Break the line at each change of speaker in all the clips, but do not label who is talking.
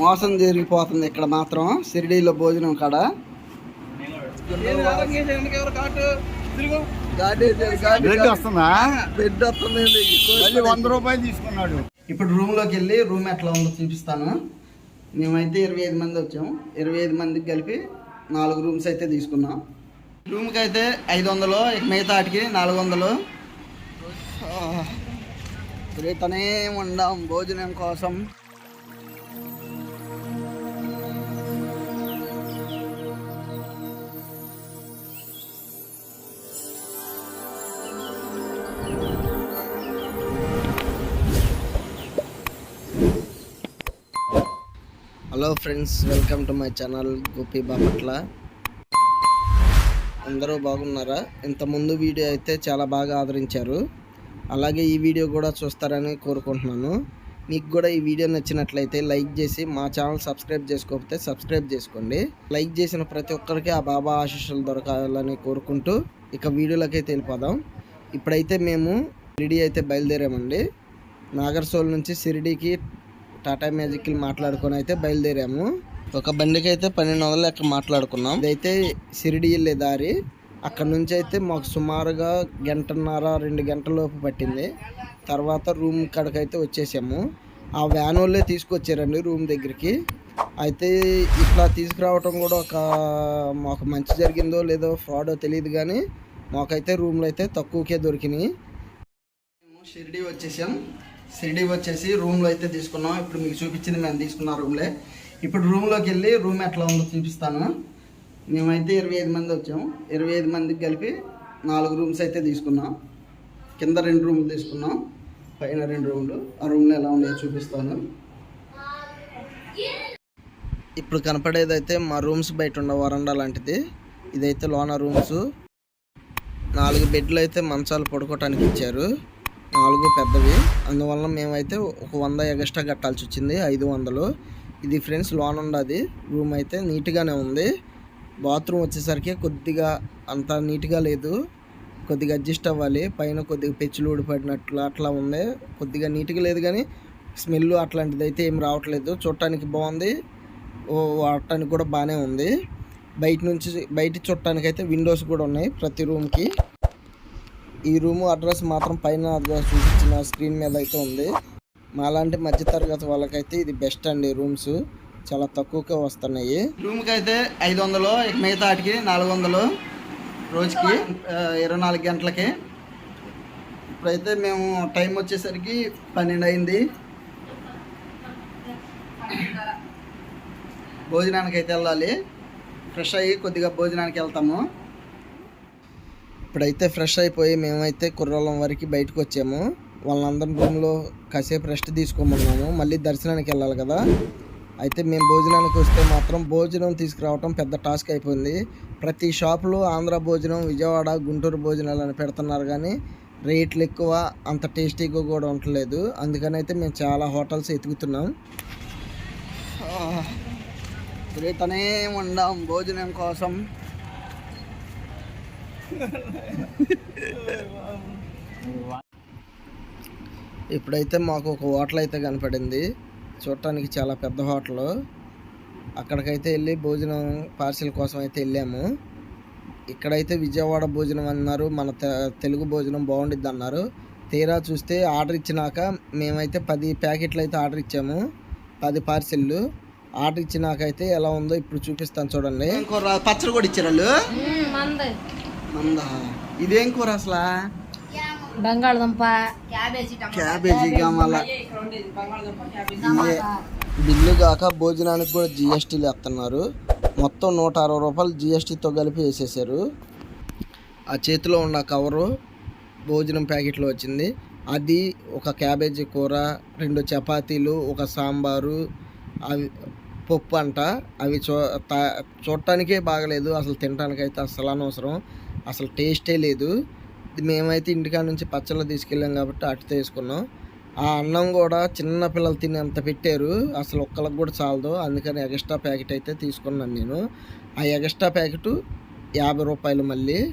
మోసం జరిగిపోతుంది ఇక్కడ మాత్రం షిరిడీలో భోజనం కాడ.
వస్తుందా?
బెడ్ వస్తుంది
వంద రూపాయలు తీసుకున్నాడు.
ఇప్పుడు రూమ్లోకి వెళ్ళి రూమ్ ఎట్లా ఉందో చూపిస్తాను. మేమైతే ఇరవై ఐదు మంది వచ్చాం. ఇరవై ఐదు మందికి కలిపి నాలుగు రూమ్స్ అయితే తీసుకున్నాం. రూమ్కి అయితే ఐదు వందలు ఇక మిగతా వాటికి నాలుగు వందలు. తిరుగుతూనే ఉండాం భోజనం కోసం. Hello friends welcome to my channel Gopi Bapatla అందరూ బాగున్నారా? ఇంతకుముందు వీడియో అయితే చాలా బాగా ఆదరించారు. అలాగే ఈ వీడియో కూడా చూస్తారని కోరుకుంటున్నాను. మీకు కూడా ఈ వీడియో నచ్చినట్లయితే లైక్ చేసి మా ఛానల్ సబ్స్క్రైబ్ చేసుకోకపోతే సబ్స్క్రైబ్ చేసుకోండి. లైక్ చేసిన ప్రతి ఒక్కరికి ఆ బాబా ఆశీస్సులు దొరకాలని కోరుకుంటూ ఇక వీడియోలకైతే వెళ్ళిపోదాం. ఇప్పుడైతే మేము షిరిడి అయితే బయలుదేరామండి. నాగర్సోల్ నుంచి షిరిడీకి టాటా మ్యాజిక్లు మాట్లాడుకొని అయితే బయలుదేరాము. ఒక బండికి అయితే పన్నెండు వందలు లెక్క మాట్లాడుకున్నాం. ఇదైతే షిరిడి వెళ్ళే దారి. అక్కడ నుంచి అయితే మాకు సుమారుగా గంటన్నర రెండు గంటల లోపు పట్టింది. తర్వాత రూమ్ కాడకైతే వచ్చేసాము. ఆ వ్యాన్ వాళ్ళే తీసుకొచ్చారండి రూమ్ దగ్గరికి. అయితే ఇట్లా తీసుకురావటం కూడా ఒక మాకు మంచి జరిగిందో లేదో ఫ్రాడో తెలియదు కానీ మాకైతే రూమ్లు అయితే తక్కువకే దొరికినాయి. మేము షిరిడి వచ్చేసాం. సిడీ వచ్చేసి రూమ్లో అయితే తీసుకున్నాం. ఇప్పుడు మీకు చూపించింది మేము తీసుకున్న రూమ్లే ఇప్పుడు రూమ్లోకి వెళ్ళి రూమ్ ఎట్లా ఉందో చూపిస్తాను. మేమైతే ఇరవై ఐదు మంది వచ్చాము. ఇరవై ఐదు మందికి కలిపి నాలుగు రూమ్స్ అయితే తీసుకున్నాం. కింద రెండు రూమ్లు తీసుకున్నాం. పైన రెండు రూమ్లు ఆ రూమ్లో ఎలా ఉన్నాయో చూపిస్తాను. ఇప్పుడు కనపడేదైతే మా రూమ్స్ బయట ఉన్న వరండా లాంటిది. ఇదైతే లోన రూమ్స్ నాలుగు బెడ్లు అయితే మంచాలు పడుకోవటానికి ఇచ్చారు. నాలుగు పెద్దవి. అందువల్ల మేమైతే ఒక వంద ఎగస్ట్రా కట్టాల్సి వచ్చింది ఐదు వందలు. ఇది ఫ్రెండ్స్ లోన్ ఉండదు. రూమ్ అయితే నీట్గానే ఉంది. బాత్రూమ్ వచ్చేసరికి కొద్దిగా అంత నీట్గా లేదు. కొద్దిగా అడ్జస్ట్ అవ్వాలి. పైన కొద్దిగా పెచ్చులు ఊడిపడినట్లు అట్లా ఉంది. కొద్దిగా నీట్గా లేదు కానీ స్మెల్ అట్లాంటిది అయితే ఏం రావట్లేదు. చూడటానికి బాగుంది. ఓ వాడటానికి కూడా బాగానే ఉంది. బయట నుంచి బయట చూడటానికి అయితే విండోస్ కూడా ఉన్నాయి ప్రతి రూమ్కి. ఈ రూము అడ్రస్ మాత్రం పైన అడ్రస్ చూపించిన స్క్రీన్ మీద అయితే ఉంది. మాలాంటి మధ్యతరగతి వాళ్ళకైతే ఇది బెస్ట్ అండి రూమ్స్. చాలా తక్కువగా వస్తున్నాయి. రూమ్కి అయితే ఐదు వందలు ఇక మిగతా వాటికి నాలుగు వందలు రోజుకి ఇరవై నాలుగు గంటలకి. ఇప్పుడైతే మేము టైం వచ్చేసరికి పన్నెండు అయింది. భోజనానికి అయితే వెళ్ళాలి. ఫ్రెష్ అయ్యి కొద్దిగా భోజనానికి వెళ్తాము. ఇప్పుడైతే ఫ్రెష్ అయిపోయి మేమైతే కుర్రోళ్ళం వరకు బయటకు వచ్చాము. వాళ్ళందరం రూమ్లో కాసేపు రెస్ట్ తీసుకోమన్నాము. మళ్ళీ దర్శనానికి వెళ్ళాలి కదా. అయితే మేము భోజనానికి వస్తే మాత్రం భోజనం తీసుకురావటం పెద్ద టాస్క్ అయిపోయింది. ప్రతి షాపులో ఆంధ్ర భోజనం విజయవాడ గుంటూరు భోజనాలు అని పెడుతున్నారు కానీ రేట్లు ఎక్కువ అంత టేస్టీగా కూడా ఉండలేదు. అందుకని అయితే మేము చాలా హోటల్స్ ఎతుకుతున్నాం తిరుగుతూనే ఉండాం భోజనం కోసం. ఇప్పుడైతే మాకు ఒక హోటల్ అయితే కనపడింది. చూడటానికి చాలా పెద్ద హోటల్. అక్కడికైతే వెళ్ళి భోజనం పార్సిల్ కోసం అయితే వెళ్ళాము. ఇక్కడైతే విజయవాడ భోజనం అన్నారు. మన తెలుగు భోజనం బాగుండిద్ది అన్నారు. తీరా చూస్తే ఆర్డర్ ఇచ్చినాక మేమైతే పది ప్యాకెట్లు అయితే ఆర్డర్ ఇచ్చాము. పది పార్సిల్లు. ఆర్డర్ ఇచ్చినాకైతే ఎలా ఉందో ఇప్పుడు చూపిస్తాను చూడండి. పచ్చడి కూడా ఇచ్చారు వాళ్ళు.
మంది.
ఇదేం కూర అసలు?
బంగాళదుంప.
క్యాబేజీ కావాల బిల్లు కాక భోజనానికి కూడా జిఎస్టీలు వేస్తున్నారు మొత్తం నూట అరవై రూపాయలు జిఎస్టీతో కలిపి వేసేసారు. ఆ చేతిలో ఉన్న కవరు భోజనం ప్యాకెట్లో వచ్చింది. అది ఒక క్యాబేజీ కూర రెండు చపాతీలు ఒక సాంబారు అవి పప్పు అంట. అవి చూ తా- చూడటానికే బాగలేదు. అసలు తినటానికైతే అసలు అనవసరం. అసలు టేస్టే లేదు. మేమైతే ఇంటికాడ నుంచి పచ్చళ్ళు తీసుకెళ్ళాం కాబట్టి అటు తీసుకున్నాం. ఆ అన్నం కూడా చిన్న పిల్లలు తిని అంత పెట్టారు. అసలు ఒక్కళ్ళకి కూడా చాలదు. అందుకని ఎగస్ట్రా ప్యాకెట్ అయితే తీసుకున్నాను నేను. ఆ ఎగస్ట్రా ప్యాకెట్ యాభై రూపాయలు మళ్ళీ.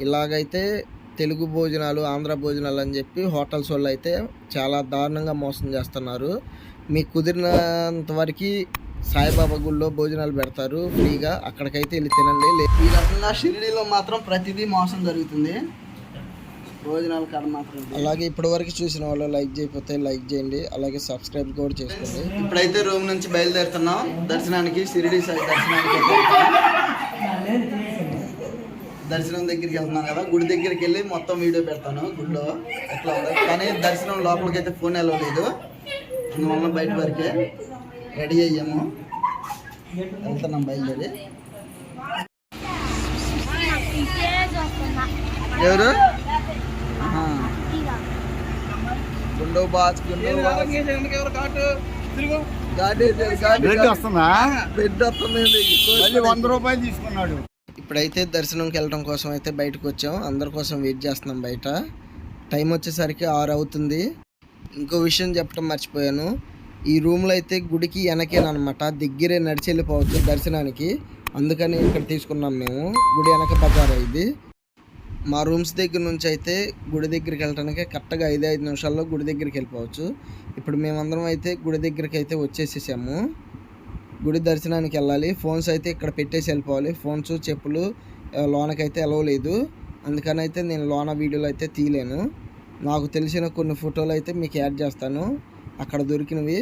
ఇలాగైతే తెలుగు భోజనాలు ఆంధ్ర భోజనాలు అని చెప్పి హోటల్స్ వాళ్ళు అయితే చాలా దారుణంగా మోసం చేస్తున్నారు. మీకు కుదిరినంత వరకు సాయిబాబా గుళ్ళో భోజనాలు పెడతారు ఫ్రీగా. అక్కడికైతే వెళ్ళి తినండి. ఈ రకంగా షిరిడీలో మాత్రం ప్రతిదీ మోసం జరుగుతుంది. భోజనాల కాడ మాత్రం అలాగే ఇప్పటి వరకు చూసిన వాళ్ళు లైక్ చేయకపోతే లైక్ చేయండి. అలాగే సబ్స్క్రైబ్ కూడా చేసుకోండి. ఇప్పుడైతే రూమ్ నుంచి బయలుదేరుతున్నాం. దర్శనానికి షిరిడి సాయి దర్శనానికి. దర్శనం దగ్గరికి వెళ్తున్నాను కదా. గుడి దగ్గరికి వెళ్ళి మొత్తం వీడియో పెడతాను గుడిలో ఎట్లా ఉందో. కానీ దర్శనం లోపలికి అయితే ఫోన్ వెళ్ళలేదు అందువల్ల బయట వరకే. రెడీ అయ్యాము వెళ్తున్నాం బయలుదేరి. ఎవరు. గుండో
వస్తుందా?
వస్తుంది
వంద రూపాయలు తీసుకున్నాడు.
ఇప్పుడైతే దర్శనంకి వెళ్ళడం కోసం అయితే బయటకు వచ్చాం. అందరి కోసం వెయిట్ చేస్తున్నాం బయట. టైం వచ్చేసరికి ఆరు అవుతుంది. ఇంకో విషయం చెప్పడం మర్చిపోయాను. ఈ రూమ్లో అయితే గుడికి వెనకేనమాట దగ్గరే నడిచి వెళ్ళిపోవచ్చు దర్శనానికి. అందుకని ఇక్కడ తీసుకున్నాం మేము. గుడి వెనక బజార్ ఇది. మా రూమ్స్ దగ్గర నుంచి అయితే గుడి దగ్గరికి వెళ్ళడానికి కరెక్ట్గా ఐదు ఐదు నిమిషాల్లో గుడి దగ్గరికి వెళ్ళిపోవచ్చు. ఇప్పుడు మేమందరం అయితే గుడి దగ్గరికి అయితే వచ్చేసేసాము. గుడి దర్శనానికి వెళ్ళాలి. ఫోన్స్ అయితే ఇక్కడ పెట్టేసి వెళ్ళిపోవాలి. ఫోన్స్ చెప్పులు లోనకైతే వెళ్ళలేదు అందుకని అయితే నేను లోన వీడియోలు అయితే తీయలేను. నాకు తెలిసిన కొన్ని ఫోటోలు అయితే మీకు యాడ్ చేస్తాను. అక్కడ దొరికినవి.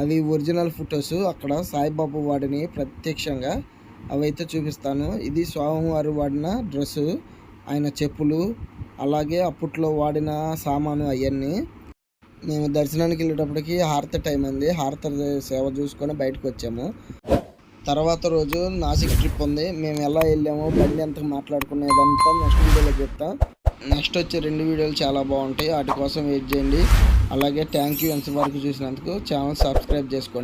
అవి ఒరిజినల్ ఫొటోస్. అక్కడ సాయిబాబు వాడిని ప్రత్యక్షంగా అవైతే చూపిస్తాను. ఇది స్వామివారు వాడిన డ్రెస్సు ఆయన చెప్పులు. అలాగే అప్పట్లో వాడిన సామాను అవన్నీ మేము దర్శనానికి వెళ్ళేటప్పటికి హారత టైం ఉంది హారత సేవ చూసుకొని బయటకు వచ్చాము. తర్వాత రోజు నాసిక్ ట్రిప్ ఉంది. మేము ఎలా వెళ్ళాము బండి ఎంత మాట్లాడుకునేదంతా నెక్స్ట్ వీడియోలో చెప్తాం. నెక్స్ట్ వచ్చే రెండు వీడియోలు చాలా బాగుంటాయి. వాటి కోసం వెయిట్ చేయండి. అలాగే థ్యాంక్ యూ ఎంతవరకు చూసినందుకు ఛానల్ సబ్స్క్రైబ్ చేసుకోండి.